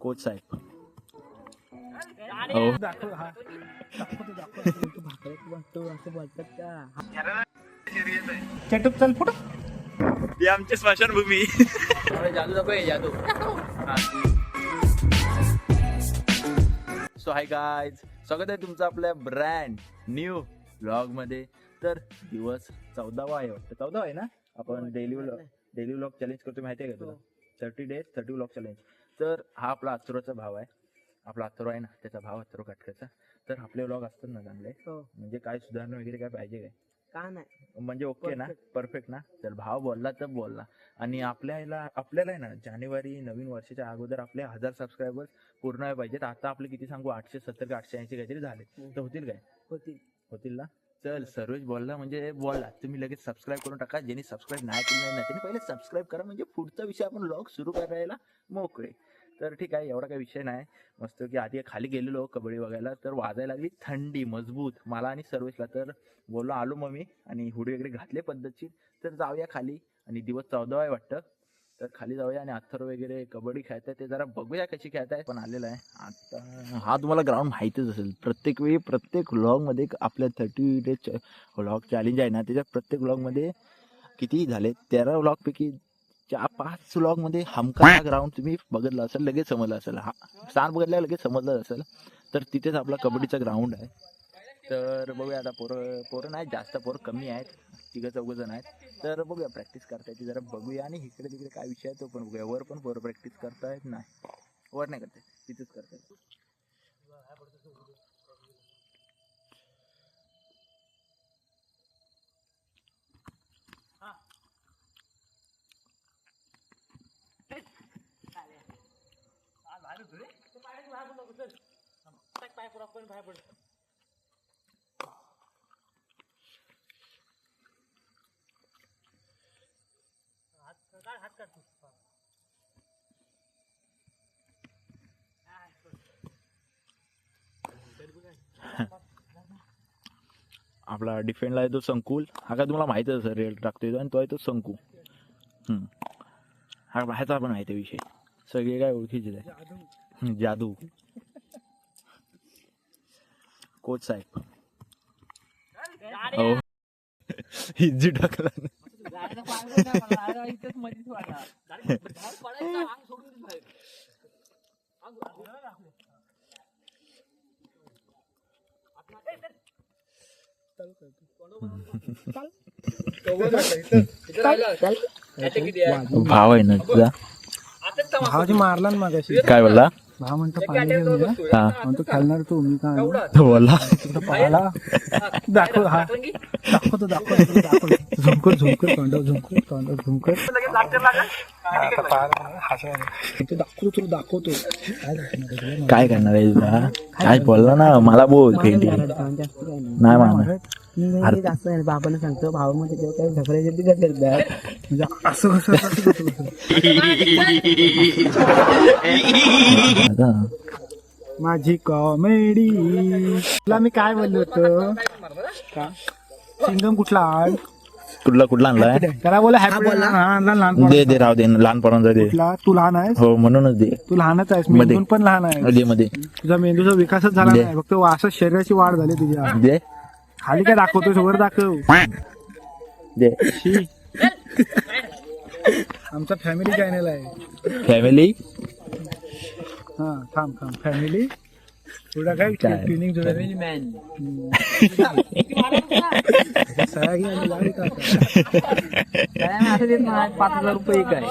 Coach साहेब. हो. चटक चल फुट. आमची स्मशानभूमी. जादू जादू. सो हाय गायज स्वागत आहे तुमचं आपल्या ब्रँड न्यू ब्लॉगमध्ये. तर दिवस चौदावा आहे वाटतं. चौदावा आहे ना? आपण daily vlog daily vlog challenge करतो माहिती आहे का तुला? Thirty days thirty vlog challenge तर हा आपला अथरोचा भाव आहे. आपला अथरो आहे ना त्याचा भाव अथरो काटकाचा. तर आपले व्लॉग असतात ना चांगले. हो. म्हणजे काय सुधारणा वगैरे काय पाहिजे काय? का नाही. म्हणजे ओके ना परफेक्ट ना. तर भाव बोलला तर बोलला. आणि आपल्याला आपल्याला आहे ना जानेवारी नवीन वर्षाच्या अगोदर आपले हजार सबस्क्रायबर्स पूर्ण व्हायला पाहिजेत. आता आपले किती सांगू? आठशे सत्तर का आठशे ऐंशी काहीतरी झाले. तर होतील काय? होती होतील ना? चल सर्वेश बोलला म्हणजे बोलला. तुम्ही लगेच सबस्क्राईब करून टाका. ज्यांनी सबस्क्राईब नाही केलं नाही त्यांनी पहिले सबस्क्राईब करा. म्हणजे पुढचा विषय आपण ब्लॉग सुरू करायला मोकळे. तर ठीक आहे एवढा काही विषय नाही. मस्त की आधी खाली गेलेलो कबड्डी बघायला तर वाजायला लागली थंडी मजबूत. मला आणि सर्वेशला तर बोललो आलो मग मी आणि हुडी वगैरे घातले पद्धतशीर. तर जाऊया खाली. आणि दिवस चौदा आहे वाटतं. तर खाली जाऊया आणि अथर वगैरे कबड्डी खेळताय ते जरा बघूया कशी खेळताय पण आलेलं आहे. आता हा तुम्हाला ग्राउंड माहितीच असेल. प्रत्येक वेळी प्रत्येक व्लॉगमध्ये आपल्या थर्टी डेज व्लॉग चॅलेंज आहे ना त्याच्या प्रत्येक व्लॉगमध्ये किती झाले तेरा व्लॉगपैकी चार पाच व्लॉगमध्ये हमका ग्राउंड तुम्ही बघितला असेल लगेच समजलं असेल. हा स्थान बघितल्या लगेच समजलं असेल. तर तिथेच आपला कबड्डीचा ग्राउंड आहे. तर बघूया आता पोरं पोरं नाही जास्त पोरं कमी आहेत. तिघं चौघ जण आहेत. तर बघूया प्रॅक्टिस करता येते जरा बघूया. आणि इकडे तिकडे काय विषय आहे तो पण बघूया. वर पण पोरं प्रॅक्टिस करतायत नाही. वर नाही करतायत तिथेच करतायत. आपला डिफेंडला आहे तो संकुल हा काय तुम्हाला माहितच असेल रेल टाकतोय आणि तो आहे तो संकू. हम्म. हा ह्याचा पण माहिती आहे विषय. सगळे काय ओळखीचे आहे जादू. कोच साहेब. हो टाकला भाव आहे ना तुझा. भावाची मारला ना मागाशी. काय बोलला? भाव म्हणतो पाणी घेऊन ये. हा म्हणतो खेळणार तू मी काय आणू? तो बोलला. तिकडं पाहायला दाखव हा. दाखवतो दाखवतो झुमकर झुमकर तोंडावर झुमकर तोंडावर झुमकर. आता पाहायला मला हसायला. ते दाखवतो तुला दाखवतो. काय दाखवणार आहे तुला? काय करणार आहे तुला? काय बोलला ना? मला बोल भेंडी. काय नाही. मारणार. जास्त नाही बाबांना सांगतो भावामध्ये जेव्हा काही झगडायचे म्हणजे असं कसं असं कसं कसं आता माझी कॉमेडी तुला मी काय बोललो होतो का सिंगम कुठला आण कुठला कुठला आणलाय? त्याला बोला हॅपी लहान लहान दे दे राव दे लहानपणाचा दे. कुठला? तू लहान आहेस? हो म्हणूनच दे. तू लहानच आहेस मध्ये. मेंदून पण लहान आहे मध्ये तुझा मेंदूचा विकासच झाला. नाही फक्त असं शरीराची वाढ झाली तुझ्या दे. खाली काय दाखवतोस? वर दाखव. दे. शी. आमचा फॅमिली चॅनल आहे. फॅमिली हा थांब थांब. फॅमिली थोडा काय काय? ट्युनिंग थोडा मॅन पाच हजार रुपये काय?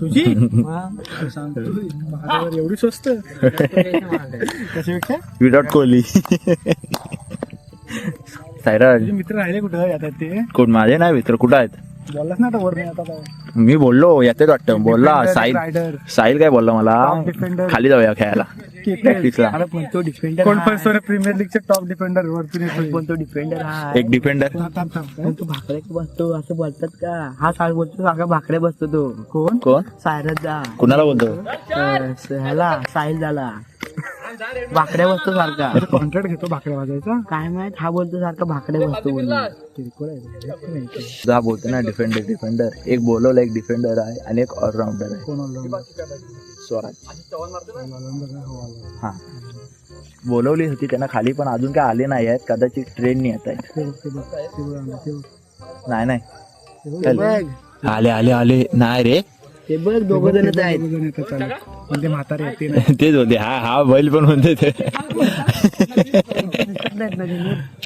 तुझी? सांगतो एवढी स्वस्त. विराट कोहली. सायराज तुझे मित्र राहिले कुठं? येतात ते. कोण माझे नाही मित्र कुठं आहेत? बोललास ना आता वर नाही आता. मी बोललो येतेच वाटतं. बोलला साहिल साहिल काय बोलला मला? Defender. खाली जाऊया खेळायला. डिफेंडर कोण फर्स्ट प्रीमियर लीगचे टॉप डिफेंडर. कोणतो डिफेंडर हा एक डिफेंडर. तू भाकऱ्या बसतो असं बोलतात का? हा साल बोलतो भाकऱ्या बसतो तो. कोण? कोण? सायरत जा कुणाला बोलतो? अं, ह्याला साहिल झाला भाकड्या बसतो सारखा कॉन्ट्रॅक्ट घेतो भाकऱ्या वाजायचा काय माहीत? हा बोलतो सारखा भाकड्या बसतो बोलून किरकोळ आहे जा बोलतो ना डिफेंडर डिफेंडर एक बोलवला एक डिफेंडर आहे आणि एक ऑलराऊंडर आहे. कोण स्वराज. हो. हा. बोलवली होती त्यांना खाली पण अजून काय आले नाही आहेत. कदाचित ट्रेननी येत आहेत. नाही नाही. आले आले आले. नाही रे. ते बघ दोघ आहेत जण. पण ते म्हातारे आहेत, ते नाही. तेच होते. हा हा बैल पण म्हणते ते.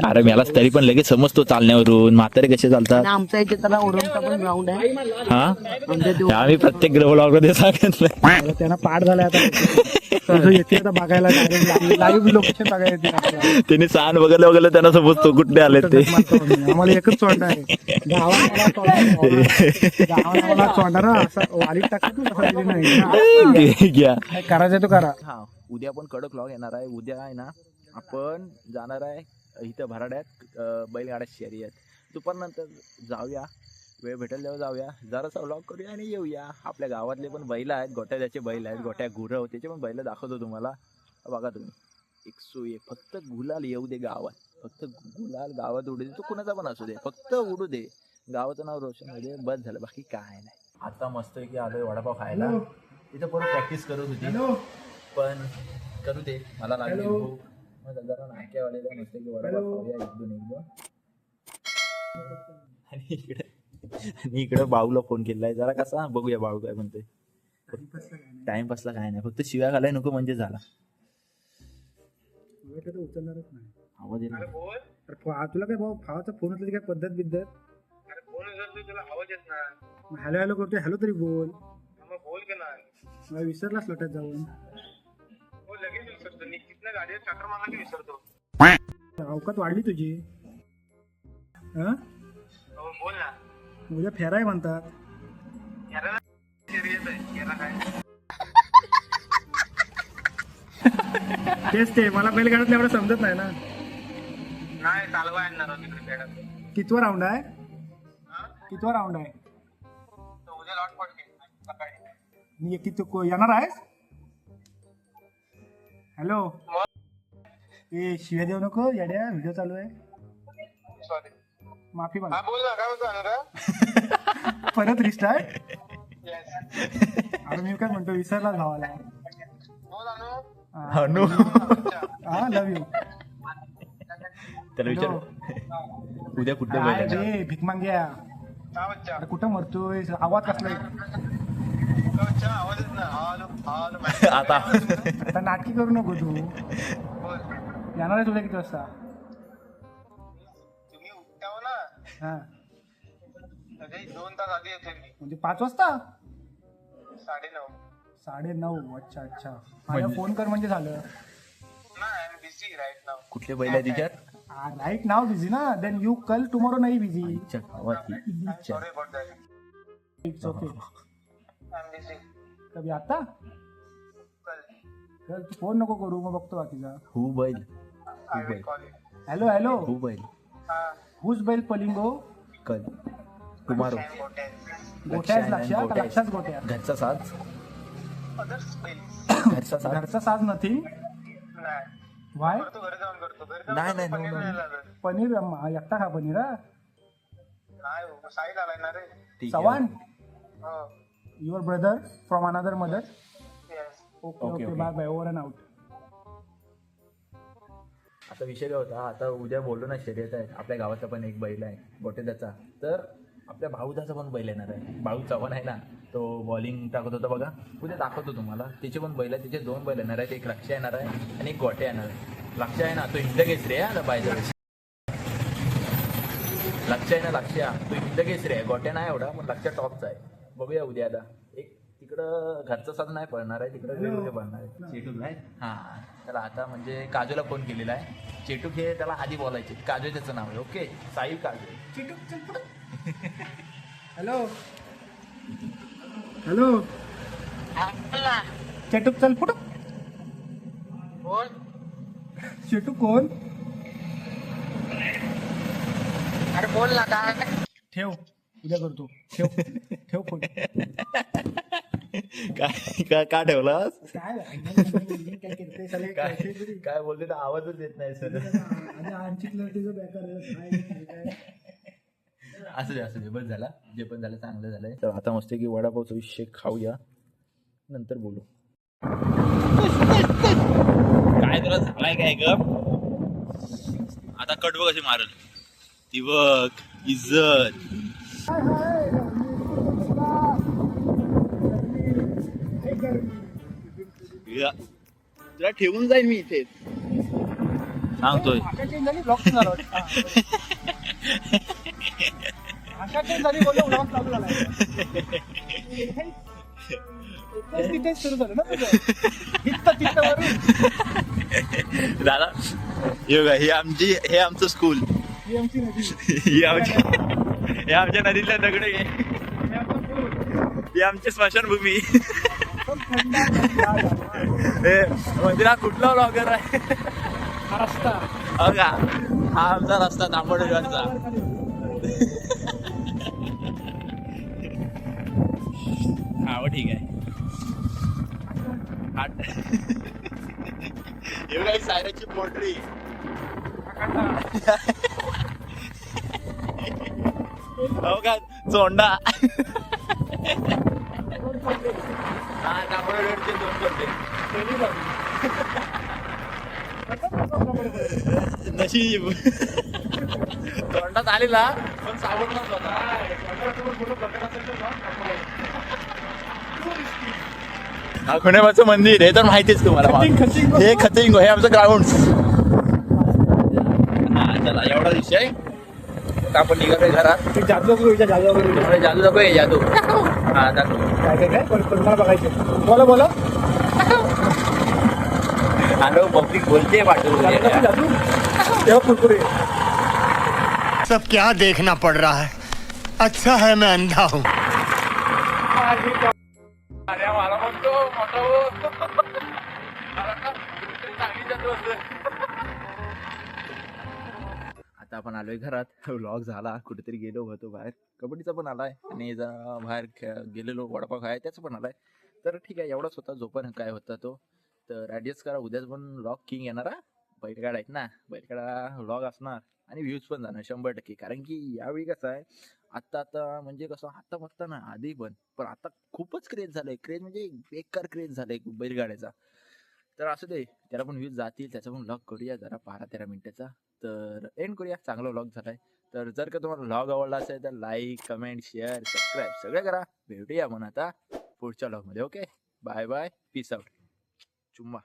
अरे मलाच तरी पण लगेच समजतो चालण्यावरून. म्हातारे कसे चालतात? आणि आमच्या इथे त्याला ओरमचा पण ग्राउंड आहे. हा? आमच्या इथे आम्ही प्रत्येक ब्लॉगमध्ये सांगितलं आता त्यांना पाठ झालाय आता. तसं येते आता बघायला लाईव्ह लोकेशन बघायला येते आपल्याला. त्यांनी सहान बघायला बघायला त्यांना समजतो कुठे आले ते. मारतो आम्ही. आम्हाला एकच चोंडा आहे. गावाला चोंडा गावाला चोंडा ना असा टाकत घ्या. काय करायचं तो करा. हा उद्या पण कडक लॉग येणार आहे. उद्या आहे ना आपण जाणार आहे इथं भराड्यात अं, बैलगाड्या शर्यत. दुपारनंतर जाऊया. वेळ भेटेल तेव्हा जाऊया. जरासा व्लॉग करूया आणि येऊया. आपल्या गावातले पण बैल आहेत. गोट्या ज्याचे बैल आहेत. गोट्या गुरव त्याचे पण बैल दाखवतो तुम्हाला. बघा तुम्ही. एक सो एक फक्त गुलाल येऊ दे गावात. फक्त गुलाल गावात उडू दे. तो कुणाचा पण असू दे. फक्त उडू दे. गावाचं नाव रोशन होऊ दे. बस झालं. बाकी काय नाही. आता मस्त की आलोय वडापाव खायला. तिथं परत प्रॅक्टिस करत होती. पण करू दे. मला लागली मग जरा नाक्यावाले मस्त की वडापाव खाऊया एक दोन एक दोन आणि इकडे आणि इकडे बाळूला फोन केलाय. जरा कसा? बघूया बाळू काय म्हणते टाइमपासला काय नाही. फक्त शिव्या घालाय नको म्हणजे झाला. उचलणारच नाही आवाज फा- तुला काय भाऊ भावाचा फोन उचलायची काय पद्धत बिद्धत हॅलो हॅलो करतोय हॅलो तरी बोल. मला विसरलाच लोटात जाऊन. अवकात वाढली तुझी. हा? उद्या फेराय म्हणतात. तेच ते मला बैलगाड्यात एवढं समजत नाही ना. नाही चालवा आणणार तिकडे खेळात कितवा राऊंड आहे? कितवा राऊंड आहे? उद्या लॉट पडते सकाळी. मी किती को- येणार आहेस? हॅलो ए शिव्या देऊ नको येड्या व्हिडिओ चालू आहे. सॉरी माफी हा माग बोल ना काय म्हणतो अनुरा परत रिस्टार्ट येस अरे मी काय म्हणतो विसरला भावाला. बोल अनु. अनु. हा लव यू त्याला विचार. उद्या कुठे काय रे बच्चा अरे कुठं मरतोय? आवाज कसला आहे? आता. आता नाटकी करू नको तू. येणार आहे तुला किती वाजता? तुम्ही उठताव ना. हा. म्हणजे दोन तास आधी येते मी. म्हणजे पाच वाजता? साडे नऊ. साडे नऊ. अच्छा अच्छा. माझ्या फोन कर म्हणजे झालं. कुठले बैल आहे तिच्यात राईट नाव बिझी ना देन यू कल टुमॉरो नाही बिझी आईच्या गावात ही. इच्छा. Sorry about that it's okay I am busy कधी आता? कल। चल तू फोन नको करू मग बघतो बाकीचा हू बैल I will call you hello hello हू बैल हा। हुज बैल पलिंगो कल। टुमारो सॅम लक्षात लक्षात गोट्या घरचा साज अदर्स घरचा साज घरचा साज नथिंग नाही वाय करतो घरी जाऊन करतो. घरी जाऊन नाही, करतो, नाही, पनीर. नाही लागत. पनीर एकटा खा पनीर हा? नाही हो, साईड आलाय ना रे. ठीक चव्हाण? हो. Your brother from another mother yes okay Okay, okay okay. Bye bye over and out आता विषय काय होता आता उद्या बोललो ना शर्यत आहे. आपल्या गावाचा पण एक बैल आहे गोटेदाचा. तर आपल्या भाऊदाचा पण बैल येणार आहे. भाऊ चव्हाण आहे ना तो बॉलिंग टाकत होता बघा. उद्या दाखवतो तुम्हाला. त्याचे पण बैल आहे त्याचे दोन बैल येणार आहेत. एक लक्ष येणार आहे आणि एक गोटे येणार आहे लक्ष आहे ना तो हिंद केसरी आहे बायजा लक्ष आहे ना लक्ष तो हिंद केसरी आहे गोट्या नाही एवढा पण लक्ष टॉपचा आहे. बघूया उद्या आता. एक तिकडं घरचं साध नाही पडणार आहे तिकडं वेगवेगळे पडणार आहे. चेटूक आहे हां. त्याला आता म्हणजे काजूला फोन केलेला आहे. चेटूक हे त्याला आधी बोलायचे. काजू त्याचं नाव आहे. ओके साई काजू. हॅलो. हॅलो. चेटूक चल फुटूक बोल चेटूक कोण? अरे बोल ना काय? ठेव. उद्या करतो. ठेव. ठेव फोन. काय काय का ठेवलास? काय काय बोलते तर आवाजच येत नाही सर. आणि आमची बेकार आहे. काय- काय- असू दे असू दे. बस झाला. जे पण झालं चांगलं झालंय. तर आता मस्त की वडापावचा विषय खाऊया. नंतर बोलू. काय तुला झालाय काय ग? आता कट बघ कशी मारल? ती बघ इज्जत. या. तुला ठेवून जाईल मी इथे. सांगतोय. दादा बघा हे आमची हे आमचं स्कूल ही आमची आमच्या नदीतल्या दगडे हे. आमचं स्मशानभूमी. हे म्हणजे हा कुठला ब्लॉगर आहे? हा रस्ता. हो का हा आमचा रस्ता तांबडीवरचा नावं ठीक आहे हा- हे सायराची पोल्ट्री हो का चोंडा हा दोन कोणते नशीब. तोंडात आलेला पण सावडलाच हा खुणेबाचं मंदिर हे तर माहितीच तुम्हाला. हे खतिंग हे आमचं ग्राउंड हा चला एवढा विषय. आपण निघतोय घरात. जादू दाखव, जादू दाखव. तुम्हाला जादू. हा दाखव काय काय मला बघायचं बोला बोला. हॅलो पब्लिक बोलते जादू दाखव, पाठवून जादू. तेव्हा कुरकुरे सब क्या देखना पड़ रहा है। अच्छा है मैं अंधा हूँ। आलोय घरात. व्लॉग झाला. कुठेतरी गेलो होतो बाहेर. कबड्डीचा पण आलाय. आणि जरा बाहेर खे- गेलेलो वडापाव खाय त्याचा पण आलाय. तर ठीक आहे. एवढाच होता. जो पण काय होता तो. तर ॲडजस्ट करा. उद्याच पण व्लॉग किंग येणार हा. बैलगाडा आहेत ना. बैलगाडा व्लॉग असणार. आणि व्ह्यूज पण जाणार. शंभर टक्के. कारण की यावेळी कसं आहे आत्ता आता म्हणजे कसं आता फक्त ना आधी पण. पण आता खूपच क्रेज झालंय. क्रेज म्हणजे बेकार क्रेज झालाय बैलगाड्याचा. तर असू दे. त्याला पण व्ह्यूज जातील. त्याचा पण व्लॉग करूया जरा. बारा तेरा मिनिटाचा. तर एंड करूया. चांगला व्लॉग झालाय. तर जर का तुम्हाला व्लॉग आवडला असेल तर लाईक कमेंट शेअर सबस्क्राईब सगळं करा. भेटूया आपण आता पुढच्या व्लॉगमध्ये okay bye bye peace out चुम्मा.